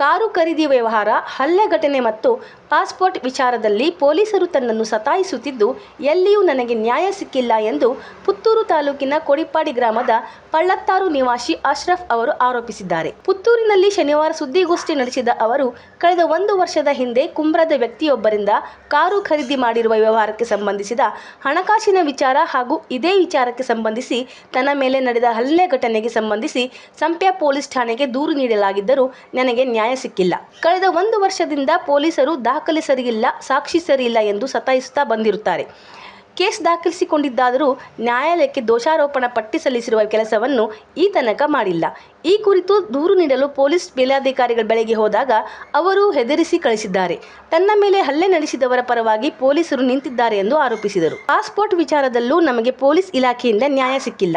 Car ಖರೀದಿ ವ್ಯವಹಾರ, ಹಲ್ಲೆ ಘಟನೆ ಮತ್ತು ಪಾಸ್ಪೋರ್ಟ್ ವಿಚಾರದಲ್ಲಿ ಪೊಲೀಸರು ತನ್ನನ್ನು ಸತಾಯಿಸುತ್ತಿದ್ದು, ಎಲ್ಲಿಯೂ ನನಗೆ ನ್ಯಾಯ ಸಿಕ್ಕಿಲ್ಲ ಎಂದು ಪುತ್ತೂರು ತಾಲೂಕಿನ ಕೊಡಿಪಾಡಿ ಗ್ರಾಮದ ಪಳ್ಳತ್ತಾರು ನಿವಾಸಿ ಅಶ್ರಫ್ ಅವರು ಆರೋಪಿಸಿದ್ದಾರೆ. ಪುತ್ತೂರಿನಲ್ಲಿ ಶನಿವಾರ ಸುದ್ದಿಗೋಷ್ಠಿ ನಡೆಸಿದ ಅವರು, ಕಳೆದ ಒಂದು ವರ್ಷದ ಹಿಂದೆ ಕುಂಬ್ರದ ವ್ಯಕ್ತಿಯೊಬ್ಬರಿಂದ ಕಾರು ಖರೀದಿ ಮಾಡಿರುವ ವ್ಯವಹಾರಕ್ಕೆ ಸಂಬಂಧಿಸಿದ ಹಣಕಾಸಿನ ವಿಚಾರ ಹಾಗೂ ಇದೇ ವಿಚಾರಕ್ಕೆ ಸಂಬಂಧಿಸಿ ತನ್ನ ಮೇಲೆ ನಡೆದ ಹಲ್ಲೆ ಘಟನೆಗೆ ಸಂಬಂಧಿಸಿ ಸಂಪ್ಯ ಪೊಲೀಸ್ ಠಾಣೆಗೆ ದೂರು ನೀಡಲಾಗಿದ್ದರೂ, ನನಗೆ ನ್ಯಾಯ ಸಿಕ್ಕಿಲ್ಲ ಕಳೆದ ಒಂದು ವರ್ಷದಿಂದ ಪೊಲೀಸರು ದಾಖಲೆ ಸರಿಯಿಲ್ಲ, ಸಾಕ್ಷಿ ಸರಿಯಿಲ್ಲ ಎಂದು ಸತಾಯಿಸುತ್ತಾ ಬಂದಿರುತ್ತಾರೆ. ಕೇಸ್ ದಾಖಲಿಸಿಕೊಂಡಿದ್ದಾದರೂ ನ್ಯಾಯಾಲಯಕ್ಕೆ ದೋಷಾರೋಪಣ ಪಟ್ಟಿ ಸಲ್ಲಿಸಿರುವ ಕೆಲಸವನ್ನು ಈ ತನಕ ಮಾಡಿಲ್ಲ. ಈ ಕುರಿತು ದೂರು ನೀಡಲು ಪೊಲೀಸ್ ಮೇಲಾಧಿಕಾರಿಗಳ ಬಳಿಗೆ ಹೋದಾಗ ಅವರು ಹೆದರಿಸಿ ಕಳಿಸಿದ್ದಾರೆ. ತನ್ನ ಮೇಲೆ ಹಲ್ಲೆ ನಡೆಸಿದವರ ಪರವಾಗಿ ಪೊಲೀಸರು ನಿಂತಿದ್ದಾರೆ ಎಂದು ಆರೋಪಿಸಿದರು. ಪಾಸ್ಪೋರ್ಟ್ ವಿಚಾರದಲ್ಲೂ ನಮಗೆ ಪೊಲೀಸ್ ಇಲಾಖೆಯಿಂದ ನ್ಯಾಯ ಸಿಕ್ಕಿಲ್ಲ.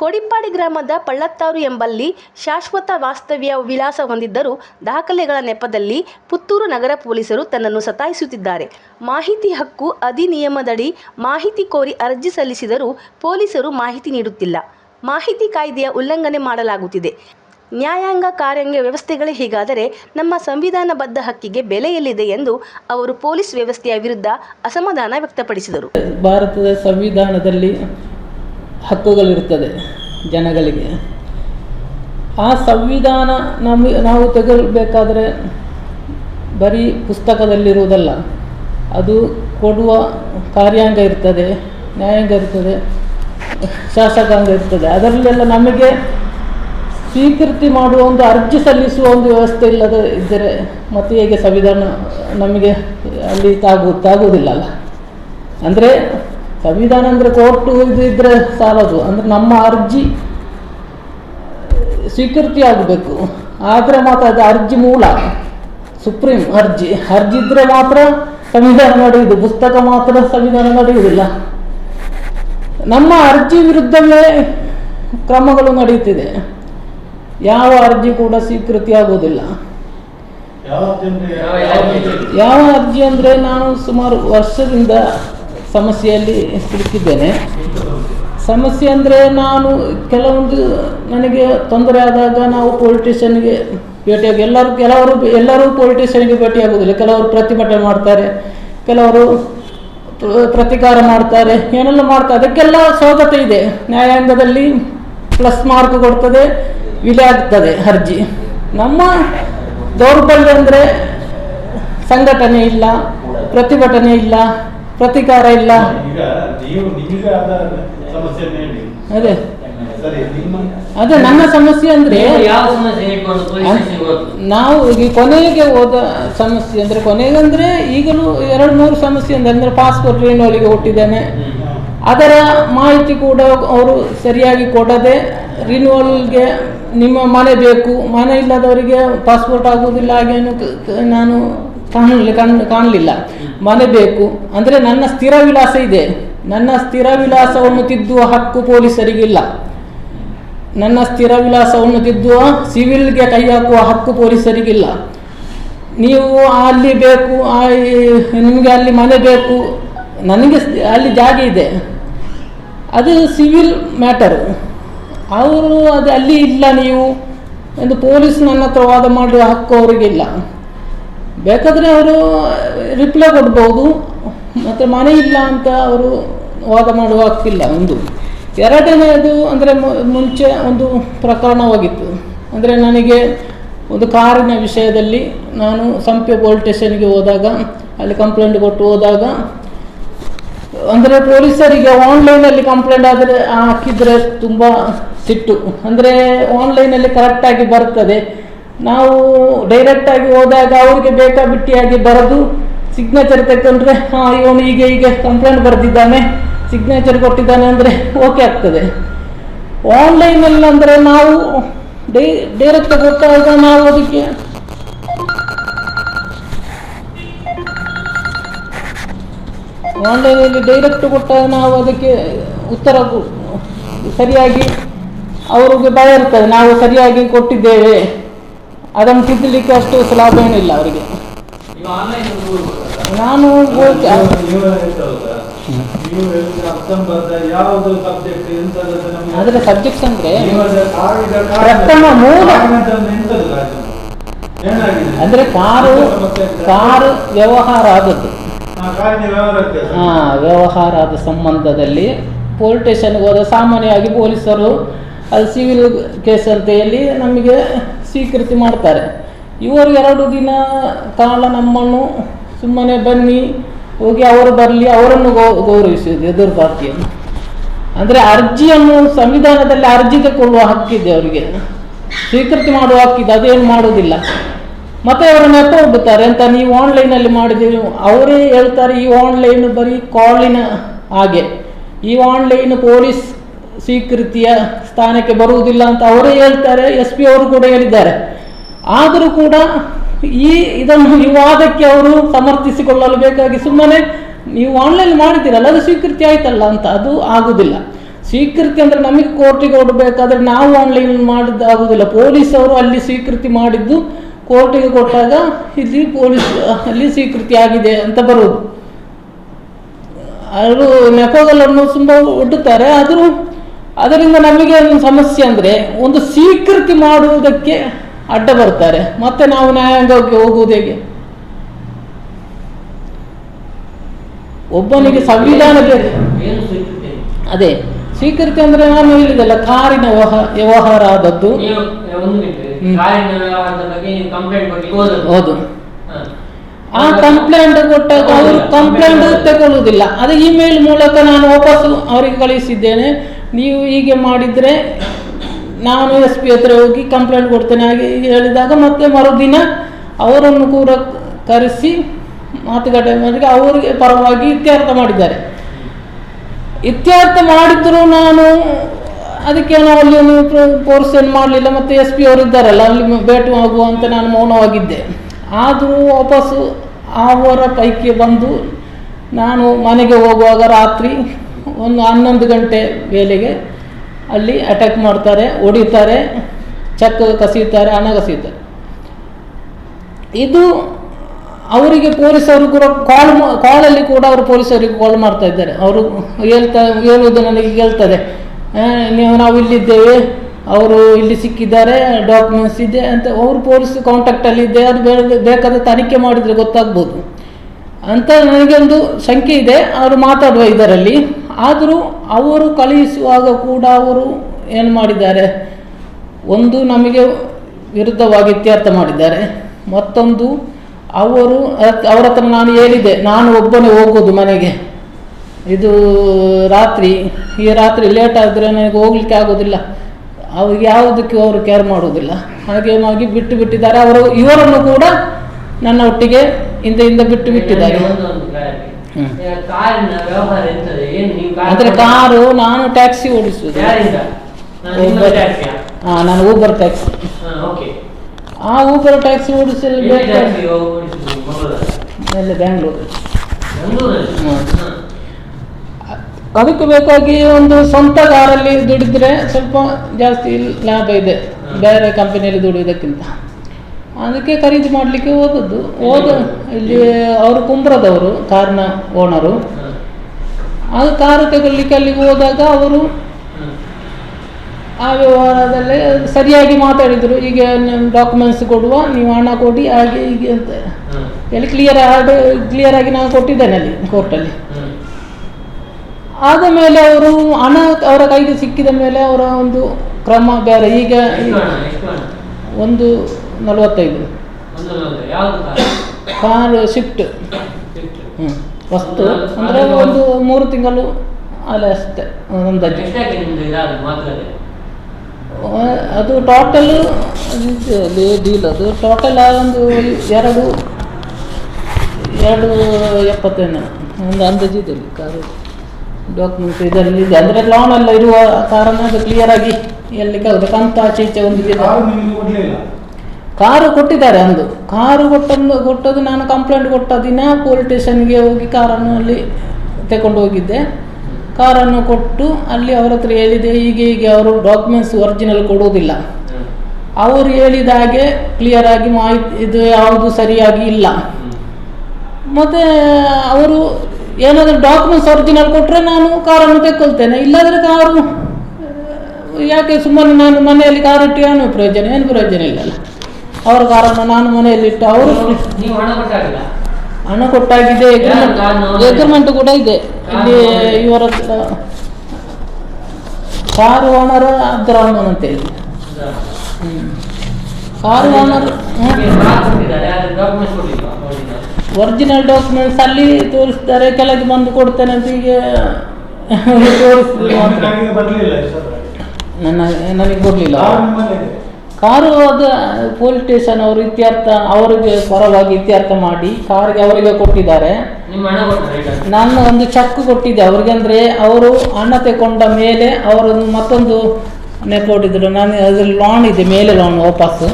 ಕೋಡಿಪ್ಪಾಡಿ ಗ್ರಾಮದ ಪಳ್ಳತ್ತಾರು ಎಂಬಲ್ಲಿ ಶಾಶ್ವತ ವಾಸ್ತವ್ಯ ವಿಳಾಸ ಹೊಂದಿದ್ದರೂ ದಾಖಲೆಗಳ ನೆಪದಲ್ಲಿ ಪುತ್ತೂರು ನಗರ ಪೊಲೀಸರು ತನ್ನನ್ನು ಸತಾಯಿಸುತ್ತಿದ್ದಾರೆ. ಮಾಹಿತಿ ಹಕ್ಕು ಅಧಿನಿಯಮದಡಿ ಮಾಹಿತಿ ಕೋರಿ ಅರ್ಜಿ ಸಲ್ಲಿಸಿದರೂ ಪೊಲೀಸರು ಮಾಹಿತಿ ನೀಡುತ್ತಿಲ್ಲ. ಮಾಹಿತಿ ಕಾಯ್ದೆಯ ಉಲ್ಲಂಘನೆ ಮಾಡಲಾಗುತ್ತಿದೆ. ನ್ಯಾಯಾಂಗ ಕಾರ್ಯಾಂಗ ವ್ಯವಸ್ಥೆಗಳೇ ಹೀಗಾದರೆ ನಮ್ಮ ಸಂವಿಧಾನಬದ್ಧ ಹಕ್ಕಿಗೆ ಬೆಲೆ ಎಲ್ಲಿದೆ ಎಂದು ಅವರು ಪೊಲೀಸ್ ವ್ಯವಸ್ಥೆಯ ವಿರುದ್ಧ ಅಸಮಾಧಾನ ವ್ಯಕ್ತಪಡಿಸಿದರು. ಭಾರತದ ಸಂವಿಧಾನದಲ್ಲಿ ಹಕ್ಕುಗಳಿರುತ್ತದೆ ಜನಗಳಿಗೆ. ಆ ಸಂವಿಧಾನ ನಮಗೆ ನಾವು ತೆಗೊಳ್ಬೇಕಾದ್ರೆ ಬರೀ ಪುಸ್ತಕದಲ್ಲಿರುವುದಲ್ಲ, ಅದು ಕೊಡುವ ಕಾರ್ಯಾಂಗ ಇರ್ತದೆ, ನ್ಯಾಯಾಂಗ ಇರ್ತದೆ. ಶಾಸಕಾಂಗ ಇರ್ತದೆ. ಅದರಲ್ಲೆಲ್ಲ ನಮಗೆ ಸ್ವೀಕೃತಿ ಮಾಡುವ ಒಂದು ಅರ್ಜಿ ಸಲ್ಲಿಸುವ ಒಂದು ವ್ಯವಸ್ಥೆ ಇಲ್ಲದ ಇದ್ದರೆ ಮತ್ತೆ ಹೇಗೆ ಸಂವಿಧಾನ ನಮಗೆ ಅಲ್ಲಿ ತಾಗು ತಾಗುವುದಿಲ್ಲಲ್ಲ ಅಂದರೆ ಸಂವಿಧಾನ ಅಂದರೆ ಕೋರ್ಟು ಇದು ಇದ್ದರೆ ಸಾಲದು. ಅಂದರೆ ನಮ್ಮ ಅರ್ಜಿ ಸ್ವೀಕೃತಿ ಆಗಬೇಕು. ಆದರೆ ಮಾತ್ರ ಅದು ಅರ್ಜಿ ಮೂಲ. ಸುಪ್ರೀಂ ಅರ್ಜಿ. ಅರ್ಜಿ ಇದ್ದರೆ ಮಾತ್ರ ಸಂವಿಧಾನ ನಡೆಯುವುದು. ಪುಸ್ತಕ ಮಾತ್ರ ಸಂವಿಧಾನ ನಡೆಯುವುದಿಲ್ಲ. ನಮ್ಮ ಅರ್ಜಿ ವಿರುದ್ಧವೇ ಕ್ರಮಗಳು ನಡೆಯುತ್ತಿದೆ. ಯಾವ ಅರ್ಜಿ ಕೂಡ ಸ್ವೀಕೃತಿ ಆಗುವುದಿಲ್ಲ ಯಾವ ಅರ್ಜಿ ಅಂದರೆ ನಾನು ಸುಮಾರು ವರ್ಷದಿಂದ ಸಮಸ್ಯೆಯಲ್ಲಿ ಸಿಲುಕಿದ್ದೇನೆ. ಸಮಸ್ಯೆ ಅಂದರೆ ನಾನು ಕೆಲವೊಂದು ನನಗೆ ತೊಂದರೆ ಆದಾಗ ನಾವು ಪೊಲಿಟಿಷನ್ಗೆ ಭೇಟಿಯಾಗಿ ಎಲ್ಲರೂ ಕೆಲವರು ಎಲ್ಲರೂ ಪೊಲಿಟಿಷನ್ಗೆ ಭೇಟಿಯಾಗುವುದಿಲ್ಲ. ಕೆಲವರು ಪ್ರತಿಭಟನೆ ಮಾಡ್ತಾರೆ. ಕೆಲವರು ಪ್ರತಿಕಾರ ಮಾಡ್ತಾರೆ ಏನೆಲ್ಲ ಮಾಡ್ತಾರೆ ಅದಕ್ಕೆಲ್ಲ ಸ್ವಾಗತ ಇದೆ. ನ್ಯಾಯಾಂಗದಲ್ಲಿ ಪ್ಲಸ್ ಮಾರ್ಕ್ ಕೊಡ್ತದೆ ವಿಲೆ ಆಗ್ತದೆ ಅರ್ಜಿ. ನಮ್ಮ ದೌರ್ಬಲ್ಯ ಅಂದರೆ ಸಂಘಟನೆ ಇಲ್ಲ ಪ್ರತಿಭಟನೆ ಇಲ್ಲ ಪ್ರತಿಕಾರ ಇಲ್ಲ. ಅದೇ. ಅದೇ ನನ್ನ ಸಮಸ್ಯೆ ಅಂದ್ರೆ ಯಾವ ಸಮಸ್ಯೆ? ನಾವು ಈಗ ಕೊನೆಗೆ ಹೋದ ಸಮಸ್ಯೆ ಅಂದ್ರೆ ಕೊನೆಗೆ ಅಂದರೆ ಈಗಲೂ ಎರಡು ಮೂರು ಸಮಸ್ಯೆ ಅಂದ್ರೆ ಅಂದ್ರೆ ಪಾಸ್ಪೋರ್ಟ್ ರಿನ್ಯೂವಲ್ಗೆ ಹುಟ್ಟಿದ್ದೇನೆ. ಅದರ ಮಾಹಿತಿ ಕೂಡ ಅವರು ಸರಿಯಾಗಿ ಕೊಡದೆ ರಿನ್ಯೂವಲ್ಗೆ ನಿಮ್ಮ ಮನೆ ಬೇಕು. ಮನೆ ಇಲ್ಲದವರಿಗೆ ಪಾಸ್ಪೋರ್ಟ್ ಆಗುವುದಿಲ್ಲ ಹಾಗೇನು ನಾನು ಕಾಣಲಿ ಕಾಣ್ ಕಾಣಲಿಲ್ಲ. ಮನೆ ಬೇಕು. ಅಂದರೆ ನನ್ನ ಸ್ಥಿರ ವಿಳಾಸ ಇದೆ. ನನ್ನ ಸ್ಥಿರ ವಿಳಾಸವನ್ನು ತಿದ್ದುವ ಹಕ್ಕು ಪೊಲೀಸರಿಗಿಲ್ಲ. ನನ್ನ ಸ್ಥಿರ ವಿಳಾಸವನ್ನು ತಿದ್ದುವ ಸಿವಿಲ್ಗೆ ಕೈ ಹಾಕುವ ಹಕ್ಕು ಪೊಲೀಸರಿಗಿಲ್ಲ. ನೀವು ಅಲ್ಲಿ ಬೇಕು ನಿಮಗೆ ಅಲ್ಲಿ ಮನೆ ಬೇಕು, ನನಗೆ ಅಲ್ಲಿ ಜಾಗ ಇದೆ. ಅದು ಸಿವಿಲ್ ಮ್ಯಾಟರು. ಅವರು ಅದು ಅಲ್ಲಿ ಇಲ್ಲ ನೀವು ಎಂದು ಪೊಲೀಸ್ ನನ್ನ ಹತ್ರ ವಾದ ಮಾಡುವ ಹಕ್ಕು ಅವರಿಗಿಲ್ಲ. ಬೇಕಾದರೆ ಅವರು ರಿಪ್ಲೈ ಕೊಡ್ಬೋದು, ಮತ್ತು ಮನೆ ಇಲ್ಲ ಅಂತ ಅವರು ವಾದ ಮಾಡುವ ಹಕ್ಕಿಲ್ಲ ಒಂದು. ಎರಡನೇದು ಅಂದರೆ ಮುಂಚೆ ಒಂದು ಪ್ರಕರಣವಾಗಿತ್ತು. ಅಂದರೆ ನನಗೆ ಒಂದು ಕಾರಿನ ವಿಷಯದಲ್ಲಿ ನಾನು ಸಂಪೆ ಪೊಲೀಸ್ ಸ್ಟೇಷನ್ಗೆ ಹೋದಾಗ, ಅಲ್ಲಿ ಕಂಪ್ಲೇಂಟ್ ಕೊಟ್ಟು ಹೋದಾಗ, ಅಂದರೆ ಪೊಲೀಸರಿಗೆ ಆನ್ಲೈನಲ್ಲಿ ಕಂಪ್ಲೇಂಟ್ ಆದರೆ ಹಾಕಿದರೆ ತುಂಬ ಸಿಟ್ಟು. ಅಂದರೆ ಆನ್ಲೈನಲ್ಲಿ ಕರೆಕ್ಟಾಗಿ ಬರ್ತದೆ. ನಾವು ಡೈರೆಕ್ಟಾಗಿ ಹೋದಾಗ ಅವರಿಗೆ ಬೇಕಾಬಿಟ್ಟಿಯಾಗಿ ಬರೆದು ಸಿಗ್ನೇಚರ್ ತಗೊಂಡ್ರೆ ಹಾಂ, ಇವನು ಹೀಗೆ ಹೀಗೆ ಕಂಪ್ಲೇಂಟ್ ಬರೆದಿದ್ದಾನೆ. ಸಿಗ್ನೇಚರ್ ಕೊಟ್ಟಿದ್ದಾನೆ ಅಂದರೆ ಓಕೆ ಆಗ್ತದೆ. ಆನ್ಲೈನಲ್ಲಿ ಅಂದರೆ ನಾವು ಡೈ ಡೈರೆಕ್ಟ್ ಗೊತ್ತಾಗ ನಾವು ಅದಕ್ಕೆ ಆನ್ಲೈನಲ್ಲಿ ಡೈರೆಕ್ಟ್ ಕೊಟ್ಟಾಗ ನಾವು ಅದಕ್ಕೆ ಉತ್ತರ ಸರಿಯಾಗಿ ಅವ್ರಿಗೆ ಭಯ ಇರ್ತದೆ. ನಾವು ಸರಿಯಾಗಿ ಕೊಟ್ಟಿದ್ದೇವೆ. ಅದನ್ನು ತಿದ್ದಲಿಕ್ಕೆ ಅಷ್ಟು ಸುಲಭ ಏನಿಲ್ಲ ಅವರಿಗೆ. ನಾನು ಯಾವುದು ಸಬ್ಜೆಕ್ಟ್ ಅಂದ್ರೆ ಅದರ ಅಂದರೆ ಪ್ರಥಮ ಮೂಲ- ಅಂದ್ರೆ ಅಂದರೆ ಕಾರು ಕಾರು ವ್ಯವಹಾರ ಆದದ್ದು. ಆ, ವ್ಯವಹಾರ ಆದ ಆ, ವ್ಯವಹಾರದ ಸಂಬಂಧದಲ್ಲಿ ಪೊಲೀಸ್ ಸ್ಟೇಷನ್ಗೆ ಹೋದ ಸಾಮಾನ್ಯವಾಗಿ ಪೊಲೀಸರು ಅದು ಸಿವಿಲ್ ಕೇಸ್ ಅಂತ ಹೇಳಿ ನಮಗೆ ಸ್ವೀಕೃತಿ ಮಾಡ್ತಾರೆ. ಇವರು ಎರಡು ದಿನ ಕಾಲ ನಮ್ಮನ್ನು ಸುಮ್ಮನೆ ಬನ್ನಿ ಹೋಗಿ ಅವರು ಬರಲಿ, ಅವರನ್ನು ಗೌ, ಗೌರವಿಸುವುದು, ಎದುರು ಪಾರ್ಟಿಯನ್ನು ಅಂದರೆ ಅರ್ಜಿಯನ್ನು ಸಂವಿಧಾನದಲ್ಲಿ ಅರ್ಜಿ ತಗೊಳ್ಳುವ ಹಕ್ಕಿದೆ ಅವರಿಗೆ. ಸ್ವೀಕೃತಿ ಮಾಡುವ ಹಕ್ಕಿದೆ ಅದೇನು ಮಾಡೋದಿಲ್ಲ ಮತ್ತೆ ಅವರನ್ನು ಹೋಗುತ್ತಾರೆ ಅಂತ ನೀವು ಆನ್ಲೈನಲ್ಲಿ ಮಾಡಿದ್ದೀರಿ, ಅವರೇ ಹೇಳ್ತಾರೆ, ಈ ಆನ್ಲೈನ್ ಬರೀ ಕಾಲಿನ ಹಾಗೆ. ಈ ಆನ್ಲೈನ್ ಪೊಲೀಸ್ ಸ್ವೀಕೃತಿಯ ಸ್ಥಾನಕ್ಕೆ ಬರುವುದಿಲ್ಲ ಅಂತ ಅವರೇ ಹೇಳ್ತಾರೆ ಎಸ್ ಪಿ ಅವರು ಕೂಡ ಹೇಳಿದ್ದಾರೆ. ಆದರೂ ಕೂಡ ಈ ಇದನ್ನು ಈ ವಾದಕ್ಕೆ ಅವರು ಸಮರ್ಥಿಸಿಕೊಳ್ಳಲು ಬೇಕಾಗಿ ಸುಮ್ಮನೆ ನೀವು ಆನ್ಲೈನ್ ಮಾಡಿದ್ದೀರಲ್ಲ, ಅದು ಸ್ವೀಕೃತಿ ಆಯ್ತಲ್ಲ ಅಂತ, ಅದು ಆಗುದಿಲ್ಲ. ಸ್ವೀಕೃತಿ ಅಂದರೆ ನಮಗೆ ಕೋರ್ಟಿಗೆ ಕೊಡಬೇಕಾದ್ರೆ ನಾವು ಆನ್ಲೈನ್ ಮಾಡಿದ್ದು ಆಗುದಿಲ್ಲ. ಪೊಲೀಸ್ ಅವರು ಅಲ್ಲಿ ಸ್ವೀಕೃತಿ ಮಾಡಿದ್ದು ಕೋರ್ಟಿಗೆ ಕೊಟ್ಟಾಗ ಇಲ್ಲಿ ಪೊಲೀಸ್, ಅಲ್ಲಿ ಸ್ವೀಕೃತಿ ಆಗಿದೆ ಅಂತ ಬರುವುದು. ಅವರು ನೆಪಗಳನ್ನು ತುಂಬ ಒಡ್ಡುತ್ತಾರೆ, ಆದರೂ ಅದರಿಂದ ನಮಗೆ ಒಂದು ಸಮಸ್ಯೆ ಅಂದರೆ ಒಂದು ಸ್ವೀಕೃತಿ ಮಾಡುವುದಕ್ಕೆ ಅಡ್ಡ ಬರ್ತಾರೆ. ಮತ್ತೆ ನಾವು ನ್ಯಾಯಾಂಗಕ್ಕೆ ಹೋಗುವುದು ಹೇಗೆ? ಒಬ್ಬನಿಗೆ ಸಂವಿಧಾನ ಬೇಕು ಅದೇ ಸ್ವೀಕೃತಿ ಅಂದ್ರೆ ನಾನು ಹೇಳಿದಲ್ಲ ಕಾರಿನ ವ್ಯವಹಾರ ಆದದ್ದು. ಹೌದು. ಆ ಕಂಪ್ಲೇಂಟ್ ಕೊಟ್ಟಾಗ ಅವರು ಕಂಪ್ಲೇಂಟ್ ತಗೊಳ್ಳುವುದಿಲ್ಲ ಅದು ಇಮೇಲ್ ಮೂಲಕ ನಾನು ವಾಪಸ್ ಅವರಿಗೆ ಕಳಿಸಿದ್ದೇನೆ. ನೀವು ಹೀಗೆ ಮಾಡಿದರೆ ನಾನು ಎಸ್ ಪಿ ಹತ್ರ ಹೋಗಿ ಕಂಪ್ಲೇಂಟ್ ಕೊಡ್ತೇನೆ ಹಾಗೆ ಹೇಳಿದಾಗ ಮತ್ತೆ ಮರುದಿನ ಅವರನ್ನು ಕೂಡ ಕರೆಸಿ ಮಾತುಕತೆ ಮಾಡಿ ಅವರಿಗೆ ಪರವಾಗಿ ಇತ್ಯರ್ಥ ಮಾಡಿದ್ದಾರೆ. ಇತ್ಯರ್ಥ ಮಾಡಿದ್ರು ನಾನು ಅದಕ್ಕೆ ನಾವು ಅಲ್ಲಿ ಏನು ಮಾಡಲಿಲ್ಲ. ಮತ್ತು ಎಸ್ ಪಿ ಅವರು ಇದ್ದಾರಲ್ಲ, ಅಲ್ಲಿ ಭೇಟಿ ಆಗುವ ಅಂತ ನಾನು ಮೌನವಾಗಿದ್ದೆ. ಆದರೂ ವಾಪಸ್ಸು ಅವರ ಪೈಕಿ ಬಂದು ನಾನು ಮನೆಗೆ ಹೋಗುವಾಗ ರಾತ್ರಿ ಒಂದು ಹನ್ನೊಂದು ಗಂಟೆ ವೇಳೆಗೆ ಅಲ್ಲಿ ಅಟ್ಯಾಕ್ ಮಾಡ್ತಾರೆ, ಹೊಡಿತಾರೆ, ಚೆಕ್ ಕಸಿಯುತ್ತಾರೆ, ಹಣ ಕಸಿಯುತ್ತಾರೆ. ಇದು ಅವರಿಗೆ ಪೊಲೀಸರು ಕೂಡ ಕಾಲ್ ಕಾಲಲ್ಲಿ ಕೂಡ ಅವರು ಪೊಲೀಸರಿಗೆ ಕಾಲ್ ಮಾಡ್ತಾ ಇದ್ದಾರೆ. ಅವರು ಹೇಳ್ತಾ, ಹೇಳುವುದು ನನಗೆ ಹೇಳ್ತದೆ ನೀವು ನಾವು ಇಲ್ಲಿದ್ದೇವೆ, ಅವರು ಇಲ್ಲಿ ಸಿಕ್ಕಿದ್ದಾರೆ ಡಾಕ್ಯುಮೆಂಟ್ಸ್ ಇದೆ ಅಂತ, ಅವರು ಪೊಲೀಸ್ ಕಾಂಟ್ಯಾಕ್ಟಲ್ಲಿ ಇದೆ, ಅದು ಬೇಕಾದ ತನಿಖೆ ಮಾಡಿದರೆ ಗೊತ್ತಾಗ್ಬೋದು. ಅಂತ ನನಗೊಂದು ಶಂಕೆ ಇದೆ ಅವರು ಮಾತಾಡುವ ಇದರಲ್ಲಿ? ಆದರೂ ಅವರು ಕಳುಹಿಸುವಾಗ ಕೂಡ ಅವರು ಏನು ಮಾಡಿದ್ದಾರೆ? ಒಂದು ನಮಗೆ ವಿರುದ್ಧವಾಗಿ ಇತ್ಯರ್ಥ ಮಾಡಿದ್ದಾರೆ. ಮತ್ತೊಂದು, ಅವರು ಅವರ ಹತ್ರ ನಾನು ಹೇಳಿದೆ ನಾನು ಒಬ್ಬನೇ ಹೋಗೋದು ಮನೆಗೆ. ಇದು ರಾತ್ರಿ, ಈ ರಾತ್ರಿ ಲೇಟ್ ಆದರೆ ನನಗೆ ಹೋಗ್ಲಿಕ್ಕೆ ಆಗೋದಿಲ್ಲ. ಅವ್ರಿಗೆ ಯಾವುದಕ್ಕೂ ಅವರು ಕೇರ್ ಮಾಡೋದಿಲ್ಲ ಹಾಗೇನಾಗಿ ಬಿಟ್ಟು ಬಿಟ್ಟಿದ್ದಾರೆ. ಅವರು ಇವರನ್ನು ಕೂಡ ನನ್ನ ಒಟ್ಟಿಗೆ ಹಿಂದೆ ಹಿಂದೆ ಬಿಟ್ಟು ಬಿಟ್ಟಿದ್ದಾರೆ. ಅಂದ್ರೆ ಕಾರ್ ನಾನು ಟ್ಯಾಕ್ಸಿ ಓಡಿಸುವುದು. ಹಾ ನಾನು ಊಬರ್ ಟ್ಯಾಕ್ಸಿ. ಆ ಊಬರ್ ಟ್ಯಾಕ್ಸಿ ಓಡಿಸಲು ಎಲ್ಲಿ ಓಡಿಸುದು? ಬ್ಯಾಂಗ್ಳೂರು. ಅದಕ್ಕೆ ಬೇಕಾಗಿ ಒಂದು ಸ್ವಂತ ಕಾರಲ್ಲಿ ದುಡಿದ್ರೆ ಸ್ವಲ್ಪ ಜಾಸ್ತಿ ಲಾಭ ಇದೆ. ಬೇರೆ ಕಂಪನಿಯಲ್ಲಿ ದುಡಿಯೋದಕ್ಕಿಂತ ಅದಕ್ಕೆ ಖರೀದಿ ಮಾಡಲಿಕ್ಕೆ ಹೋದದ್ದು ಹೋದ ಇಲ್ಲಿ ಅವರು ಕುಂಬ್ರದವರು ಕಾರ್ನ ಓನರು. ಅದು ಕಾರು ತೆಗಲಿಕ್ಕೆ ಅಲ್ಲಿಗೆ ಹೋದಾಗ ಅವರು ಆ ವ್ಯವಹಾರದಲ್ಲೇ ಸರಿಯಾಗಿ ಮಾತಾಡಿದರು ಈಗ ಡಾಕ್ಯುಮೆಂಟ್ಸ್ ಕೊಡುವ ನೀವು ಹಣ ಕೊಡಿ ಹಾಗೆ ಹೀಗೆ ಅಂತ. ಹೇಳಿ ಕ್ಲಿಯರ್ ಆಗಿ ಕ್ಲಿಯರ್ ಆಗಿ ನಾನು ಕೊಟ್ಟಿದ್ದೇನೆ ಅಲ್ಲಿ ಕೋರ್ಟಲ್ಲಿ. ಆದ ಮೇಲೆ ಅವರು ಹಣ ಅವರ ಕೈಗೆ ಸಿಕ್ಕಿದ ಮೇಲೆ ಅವರ ಒಂದು ಕ್ರಮ ಬೇರೆ ಈಗ? ಒಂದು ನಲವತ್ತೈದು. ಕಾರ್? ಶಿಫ್ಟ್. ಹ್ಞೂ ವಸ್ತು. ಅಂದರೆ ಒಂದು ಮೂರು ತಿಂಗಳು ಅಲ್ಲ ಅಷ್ಟೇ ಅಂದಾಜು ಅದು ಟೋಟಲ್ ಡೀಲ್ ಅದು. ಟೋಟಲ್ ಒಂದು ಎರಡು ಎರಡು ಎಪ್ಪತ್ತೇನು ಒಂದು ಅಂದಾಜಿದಲ್ಲಿ ಕಾರು. ಡಾಕ್ಯುಮೆಂಟ್ಸ್ ಇದರಲ್ಲಿ ಇದೆ. ಅಂದರೆ ಲೋನ್ ಎಲ್ಲ ಇರುವ ಕಾರಣ ಅದು ಕ್ಲಿಯರ್ ಆಗಿ ಎಲ್ಲಿ ಕಂತ ಆಚೆ ಈಚೆ ಒಂದು ಕಾರು ಕೊಟ್ಟಿದ್ದಾರೆ ಅಂದು. ಕಾರು ಕೊಟ್ಟಂದು ಕೊಟ್ಟದ್ದು ನಾನು ಕಂಪ್ಲೇಂಟ್ ಕೊಟ್ಟ ದಿನ ಪೊಲೀಸ್ ಸ್ಟೇಷನ್ಗೆ ಹೋಗಿ ಕಾರನ್ನು ಅಲ್ಲಿ ತಗೊಂಡು ಹೋಗಿದ್ದೆ. ಕಾರನ್ನು ಕೊಟ್ಟು ಅಲ್ಲಿ ಅವ್ರ ಹತ್ರ ಹೇಳಿದೆ ಹೀಗೆ ಹೀಗೆ ಅವರು ಡಾಕ್ಯುಮೆಂಟ್ಸ್ ಒರಿಜಿನಲ್ ಕೊಡುವುದಿಲ್ಲ. ಅವರು ಹೇಳಿದ ಹಾಗೆ ಕ್ಲಿಯರ್ ಆಗಿ ಮಾಹಿತಿ ಇದು ಯಾವುದು ಸರಿಯಾಗಿ ಇಲ್ಲ. ಮತ್ತೆ ಅವರು ಏನಾದರೂ ಡಾಕ್ಯುಮೆಂಟ್ಸ್ ಒರಿಜಿನಲ್ ಕೊಟ್ಟರೆ ನಾನು ಕಾರನ್ನು ತೆಕ್ಕೊಳ್ತೇನೆ. ಇಲ್ಲಾಂದರೆ ಕಾರು ಯಾಕೆ ಸುಮ್ಮನೆ ನಾನು ಮನೆಯಲ್ಲಿ ಕಾರು ಇಟ್ಟು ಏನು ಪ್ರಯೋಜನ ಏನು ಪ್ರಯೋಜನ ಇಲ್ಲಲ್ಲ. ಅವರ ಕಾರನ್ನು ನಾನು ಮನೆಯಲ್ಲಿಟ್ಟು. ಅವರು ಹಣ ಕೊಟ್ಟಾಗಿದೆ ಕಾರಣ? ಎಗ್ರಿಮೆಂಟ್ ಕೂಡ ಇದೆ. ಇಲ್ಲಿ ಕಾರಣ? ಇವರ ಕಾರು ಓನರ್ ಅಬ್ದುರಹಮಾನ್ ಅಂತ ಹೇಳಿ ಕಾರು ಓನರ್. ಒರಿಜಿನಲ್ ಡಾಕ್ಯುಮೆಂಟ್ಸ್ ಅಲ್ಲಿ ತೋರಿಸ್ತಾರೆ ಕೆಳಗೆ ಬಂದು ಕೊಡ್ತೇನೆ ಅಂತ ಈಗ ನನ್ನ ನನಗೆ ಕೊಡಲಿಲ್ಲ ಕಾರು. ಅದು ಪೊಲೀಸ್ ಸ್ಟೇಷನ್ ಅವರು ಇತ್ಯರ್ಥ ಅವರಿಗೆ ಪರವಾಗಿ ಇತ್ಯರ್ಥ ಮಾಡಿ ಕಾರಿಗೆ ಅವರಿಗೆ ಕೊಟ್ಟಿದ್ದಾರೆ. ನಾನು ಒಂದು ಚೆಕ್ ಕೊಟ್ಟಿದ್ದೆ ಅವ್ರಿಗೆ ಅಂದರೆ ಅವರು ಹಣ ತೆಕೊಂಡ ಮೇಲೆ ಅವರೊಂದು ಮತ್ತೊಂದು ನೆಪೋಟಿದ್ರು ನಾನು ಅದ್ರಲ್ಲಿ ಲೋನ್ ಇದೆ ಮೇಲೆ ಲೋನ್ ವಾಪಸ್ಸು.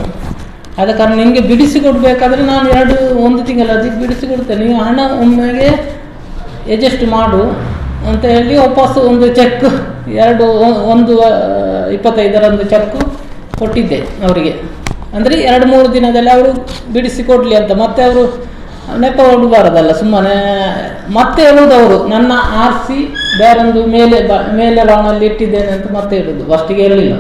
ಅದ ಕಾರಣ ನಿಮಗೆ ಬಿಡಿಸಿ ಕೊಡಬೇಕಾದ್ರೆ ನಾನು ಎರಡು ಒಂದು ತಿಂಗಳ ಅದಕ್ಕೆ ಬಿಡಿಸಿ ಕೊಡ್ತೇನೆ. ನೀವು ಹಣ ಒಮ್ಮೆಗೆ ಅಡ್ಜಸ್ಟ್ ಮಾಡು ಅಂತ ಹೇಳಿ ವಾಪಸ್ಸು ಒಂದು ಚೆಕ್ ಎರಡು ಒಂದು ಇಪ್ಪತ್ತೈದರ ಒಂದು ಚೆಕ್ ಕೊಟ್ಟಿದ್ದೆ ಅವರಿಗೆ. ಅಂದರೆ ಎರಡು ಮೂರು ದಿನದಲ್ಲಿ ಅವರು ಬಿಡಿಸಿ ಕೊಡಲಿ ಅಂತ. ಮತ್ತೆ ಅವರು ನೆಪ ಹೊಡಬಾರದಲ್ಲ ಸುಮ್ಮನೆ ಮತ್ತೆ ಹೇಳುವುದು ಅವರು. ನನ್ನ ಆರಿಸಿ ಬೇರೊಂದು ಮೇಲೆ ಬ, ಮೇಲೆ ಲೋನಲ್ಲಿ ಇಟ್ಟಿದ್ದೇನೆ ಅಂತ ಮತ್ತೆ ಹೇಳುದು. ಫಸ್ಟಿಗೆ ಹೇಳಲಿಲ್ಲ